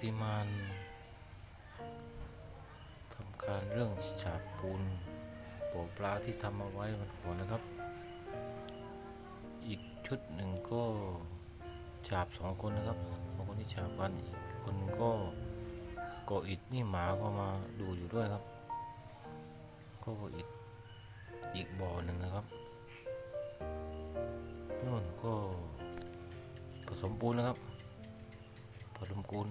ทีมานทำการเรื่องฉาบปูนโปะปลาที่ทำเอาไว้มันหัวนะครับ อีกชุดหนึ่งก็ฉาบสองคนนะครับสองคนที่ฉาบกันอีกคนก็ก่ออิฐนี่หมาก็มาดูอยู่ด้วยครับ ก็ก่ออิฐอีกบ่อหนึ่งนะครับนู่นก็ผสมปูนนะครับผสมปูน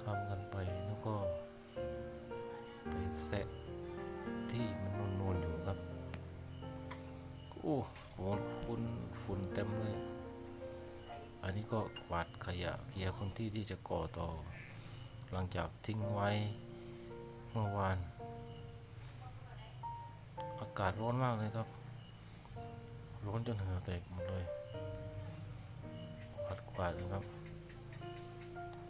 ทำกันไปแล้วก็ไปแสะที่มันนูนๆอยู่ครับ โอ้โหฝุ่นฝุ่นเต็มเลย อันนี้ก็กวาดขยะเคลียร์พื้นที่ที่จะก่อต่อ หลังจากทิ้งไว้เมื่อวาน อากาศร้อนมากเลยครับ ร้อนจนเหงื่อแตกหมดเลย กวาดกวาดเลยครับ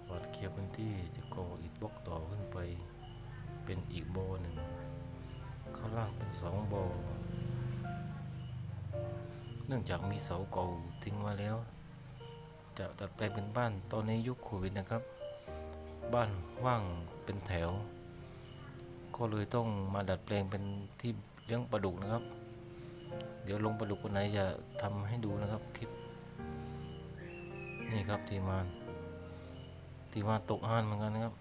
วาดเคลียร์พื้นที่จะก่ออิฐบล็อกต่อขึ้นไป เป็นอีกโบหนึ่ง ข้างล่างเป็นสองโบเนื่องจากมีเสาเก่าทิ้งไว้แล้ว จะดัดแปลงเป็นบ้านตอนนี้ยุคโควิดนะครับ บ้านว่างเป็นแถว ก็เลยต้องมาดัดแปลงเป็นที่เลี้ยงปลาดุกนะครับ เดี๋ยวลงปลาดุกวันไหนจะทำให้ดูนะครับคลิปนี่ครับทีมงาน ทีมงาตกงานเหมือนกันนะครับ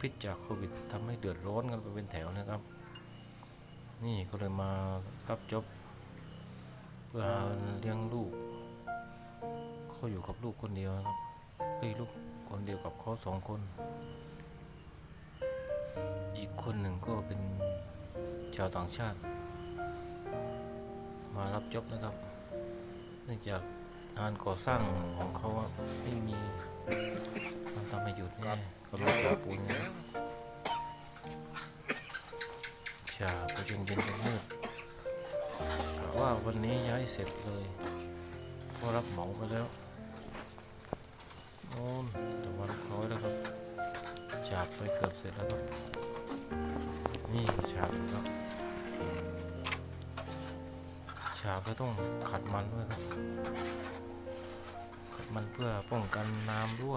พิษจากโควิดทำให้เดือดร้อนกันไปเป็นแถวนะครับ นี่ก็เลยมารับจบเพื่อเลี้ยงลูกเขาอยู่กับลูกคนเดียวนะครับเฮ้ยลูกคนเดียวกับเขาสองคน อีกคนหนึ่งก็เป็นชาวต่างชาติ มารับจบนะครับ เนื่องจากงานก่อสร้างของเขาไม่มี มันทำให้หยุดแน่ก็รอฉาบปูนนะฉาบไปจนเย็นจนมืดกะว่าวันนี้ย้ายเสร็จเลยเพราะรับเหมาไปแล้วโน่นตะวันคล้อยแล้วครับฉาบไปเกือบเสร็จแล้วครับ นี่ฉาบอยู่ครับฉาบก็ต้องขัดมันด้วยครับขัด มันเพื่อป้องกันน้ำรั่ว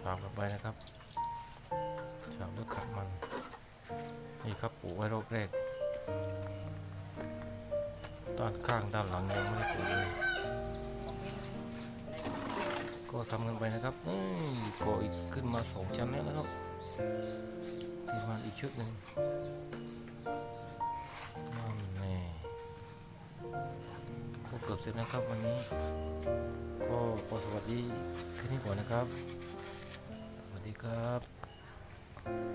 ฉาบลงไปนะครับ ฉาบด้วยขัดมัน นี่ครับปลูกไว้รอบแรก ด้านข้างด้านหลังยังไม่ได้ปลูกเลยก็ทำกันไปนะครับเอ้ยก่ออีกขึ้นมาสองชั้นแล้วนะครับทีมานอีกชุดหนึ่ง เสร็จนะครับ วันนี้ ก็ขอสวัสดีแค่นี้ก่อนนะครับ สวัสดีครับ